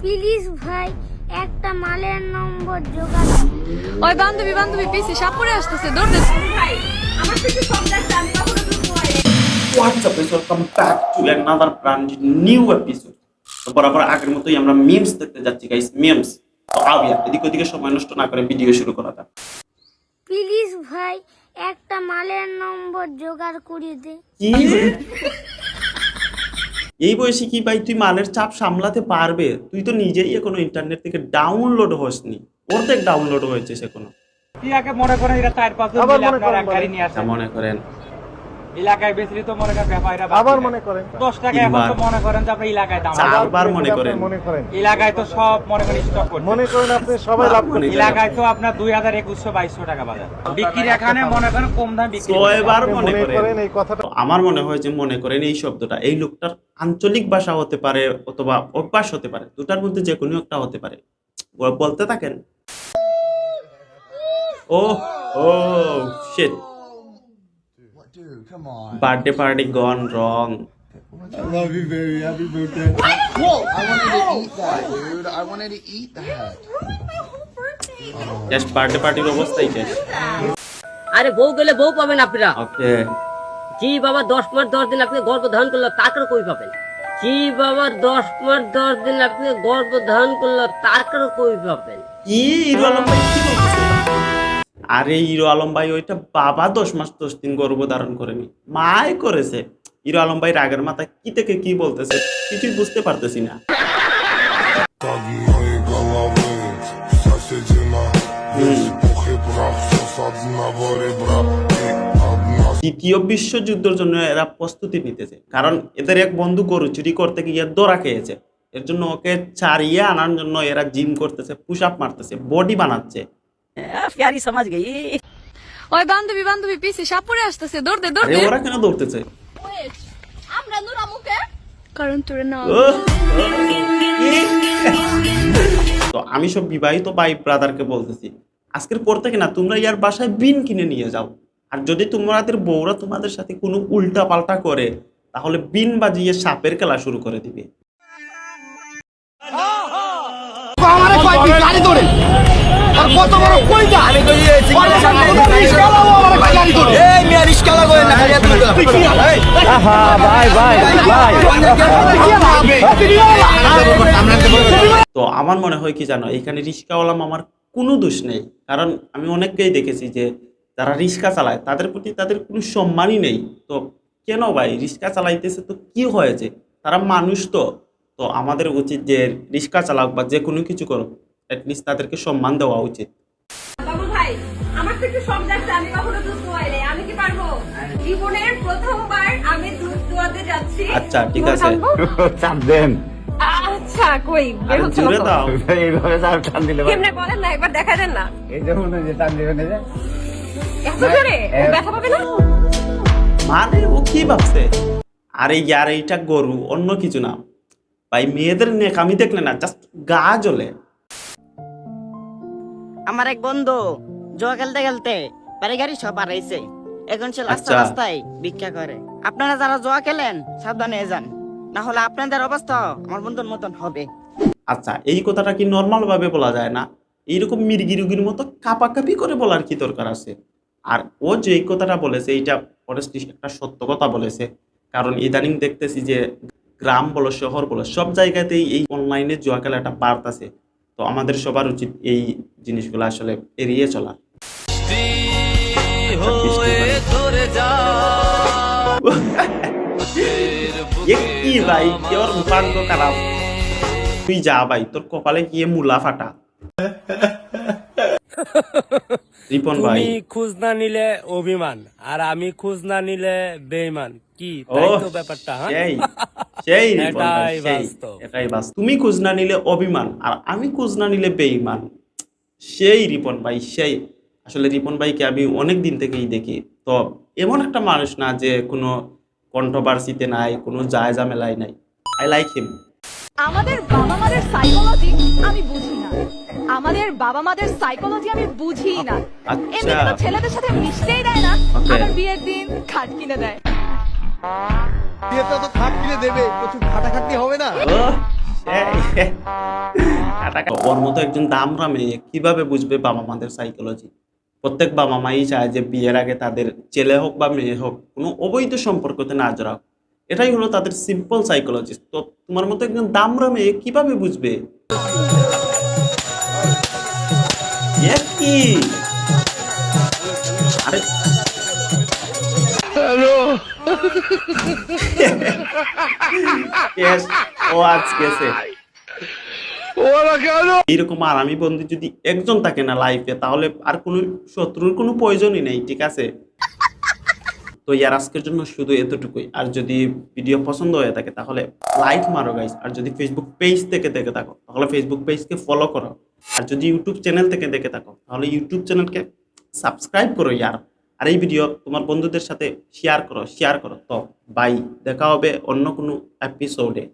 Please ভাই একটা মালের নম্বর জোগাড় ওই বান্ধবী বান্ধবী পিসি সাপুরে আসতেছে দৌড় দে। What's up guys? Welcome back to another brand new episode. তো বরাবর আগের মতোই আমরা মিমস দেখতে যাচ্ছি গাইস মিমস তো আবিয়া এদিক ওদিকে সময় নষ্ট না করে ভিডিও শুরু করা যাক। প্লিজ ভাই একটা মালের নম্বর জোগাড় করে দে। কি? এই বয়সে কি ভাই তুই মালের চাপ সামলাতে পারবে? তুই তো নিজেই এখনও ইন্টারনেট থেকে ডাউনলোড হসনি। অর্ধেক ডাউনলোড হয়েছে সে কোনো মনে করেন এটা চার পাঁচ জন আবার মিলে মনে করেন। এলাকায় বেশি তো মনে করেন ব্যাপারীরা আবার মনে করেন। দশ টাকা এখন তো মনে করেন যে আপনার এলাকায় দাম চারবার মনে করেন। মনে করেন। এলাকায় তো সব মনে করেন স্টক করছে। মনে করেন আপনি সবাই লাভ করেন। এলাকায় তো আপনার দুই হাজার একুশশো বাইশশো টাকা বাজার। বিক্রির এখানে মনে করেন কম দাম বিক্রি করে। মনে মনে করেন। করেন এই কথাটা আমার মনে হয় যে মনে করেন এই শব্দটা এই লোকটার আঞ্চলিক ভাষা হতে পারে অথবা অভ্যাস হতে পারে দুটার মধ্যে যে কোনো একটা হতে পারে। বলতে থাকেন। Oh O shit dude? Come on. Birthday party gone wrong I love you, baby. Happy birthday. Whoa! I wanted to eat that, dude. I wanted to eat that. Just birthday পার্টির অবস্থাই শেষ আরে বউ গেলে বউ পাবেন আপনারা ওকে জি বাবা দশ মাস দশ দিন আপনি গর্ভ ধারণ করল তারপরে কই পাবেন জি বাবা দশ মাস দশ দিন আপনি গর্ভ ধারণ করল তারপরে কই পাবেন কি হিরো ভাই কি বলতেছে আর এই হিরো আলম ভাই, ওইটা বাবা দশ মাস দশ দিন গর্ভ ধারণ করেনি। মাই করেছে। হিরো আলম ভাই রাগের মাথা কি থেকে কি বলতেছে, কিছুই বুঝতে পারতেছি না। দ্বিতীয় বিশ্বযুদ্ধের জন্য এরা প্রস্তুতি নিতেছে, কারণ এদের এক বন্ধু গরু চুরি করতে গিয়ে দোরা খেয়েছে। এর জন্য ওকে ছাড়িয়ে আনার জন্য এরা জিম করতেছে পুশ আপ মারতেছে বডি বানাচ্ছে। প্যারি সমাজ গই। ওই বান্ধবী বান্ধবী সাপুরে আসতেছে দৌড় দে দৌড় আরে দে ওরা কেন দৌড়তেছে কারণ তোরে না। তো আমি সব বিবাহিত ভাই ব্রাদারকে বলতেছি আজকের পর থেকে না তোমরা ইয়ার বাসায় বিন কিনে নিয়ে যাও। আর যদি তোমাদের বউরা তোমাদের সাথে কোনো উল্টা পাল্টা করে তাহলে বিন বাজিয়ে সাপের খেলা শুরু করে দিবে। তো আমার মনে হয় কি জানো এখানে রিক্সাওয়ালা মামার কোনো দোষ নেই। কারণ আমি অনেককেই দেখেছি যে যারা রিক্সা চালায় তাদের প্রতি তাদের কোনো সম্মানই নেই। তো কেন ভাই রিক্সা চালাইতেছে তো কি হয়েছে? তারা মানুষ তো। তো আমাদের উচিত যে রিক্সা চালাক বা যে কোনো কিছু করুক অ্যাটলিস্ট তাদেরকে সম্মান দেওয়া উচিত। বাবু ভাই আমার থেকে সব দেখতে আমি কখনো দুধ দোয়াই নাই আমি কি পারব? জীবনের প্রথমবার আমি দুধ দোয়াতে যাচ্ছি। আচ্ছা ঠিক আছে। চাপ দেন। আচ্ছা কই বের আরে হচ্ছে না দাও। এইভাবে চাপ টান দিলে কেমনে বলেন না একবার দেখা দেন না। এই যে মনে যে টান দিবেন এই এত জোরে? ব্যথা পাবে না? মানে ও কি ভাবছে? আরে ইয়ার এইটা গরু অন্য কিছু না। ভাই মেয়েদের নেকামি দেখলে না জাস্ট গা জ্বলে। আমার এক বন্ধু জোয়া খেলতে খেলতে গাড়ি সব হারাইছে এখন সে রাস্তা আচ্ছা। রাস্তায় ভিক্ষা করে। আপনারা যারা জোয়া খেলেন সাবধানে যান। না হলে আপনাদের অবস্থা আমার বন্ধুর মতন হবে। আচ্ছা এই কথাটা কি নর্মাল ভাবে বলা যায় না? এইরকম মির্গি রুগির মতো কাপাকাপি করে বলার কি দরকার আছে? আর ও যে এই কথাটা বলেছে এইটা অনেস্টলি একটা সত্য কথা বলেছে। কারণ ইদানিং দেখতেছি যে গ্রাম বলো শহর বলো সব জায়গাতেই এই অনলাইনে জুয়া খেলাটা বাড়তাছে। তো আমাদের সবার উচিত এই জিনিসগুলো আসলে এড়িয়ে চলা। কি ভাই? ভাগ্য খারাপ। তুই যা ভাই তোর কপালে গিয়ে মুলা ফাটা? রিপন ভাই। খোঁজ না নিলে অভিমান আর আমি খোঁজ না নিলে বেইমান কি? তাই তো ব্যাপারটা হ্যাঁ? সেই সেই, বাস্তব। তুমি খোঁজ না নিলে অভিমান আর আমি খোঁজ না নিলে বেঈমান সেই রিপন ভাই সেই। আসলে রিপন ভাইকে আমি অনেক দিন থেকেই দেখি। তো এমন একটা মানুষ না যে কোনো কন্ট্রোভার্সিতে নাই কোনো যায় ঝামেলায় নাই। আই লাইক হিম আমাদের বাবা মাদের সাইকোলজি আমি বুঝি না। আমাদের বাবা মাদের সাইকোলজি আমি বুঝি না। আচ্ছা। তো ছেলেদের সাথে মিশতেই দেয় না. আবার বিয়ের দিন খাট কিনে দেয়। বিয়েতে তো কিনে দেবে হবে না? ওর মতো একজন দামরা মেয়ে কীভাবে বুঝবে বাবা মাদের সাইকোলজি প্রত্যেক বাবা মাই চায় যে বিয়ের আগে তাদের ছেলে হোক বা মেয়ে হোক, কোনো অবৈধ সম্পর্কতে না হোক। এটাই হলো তাদের সিম্পল সাইকোলজি তো তোমার মতো একজন দামরা মেয়ে কীভাবে বুঝবে? কি? ও আজ গেছে। এইরকম আর বন্ধু যদি একজন থাকে না লাইফে তাহলে আর কোনো শত্রুর কোনো প্রয়োজনই নেই ঠিক আছে? তো ইয়ার আজকের জন্য শুধু এতটুকুই। আর যদি ভিডিও পছন্দ হয়ে থাকে তাহলে লাইক মারো গাইস আর যদি ফেসবুক পেজ থেকে দেখে থাকো তাহলে ফেসবুক পেজকে ফলো করো। আর যদি ইউটিউব চ্যানেল থেকে দেখে থাকো তাহলে ইউটিউব চ্যানেলকে সাবস্ক্রাইব করো ইয়ার। আর এই ভিডিও তোমার বন্ধুদের সাথে শেয়ার করো শেয়ার করো। তো বাই দেখা হবে অন্য কোনো এপিসোডে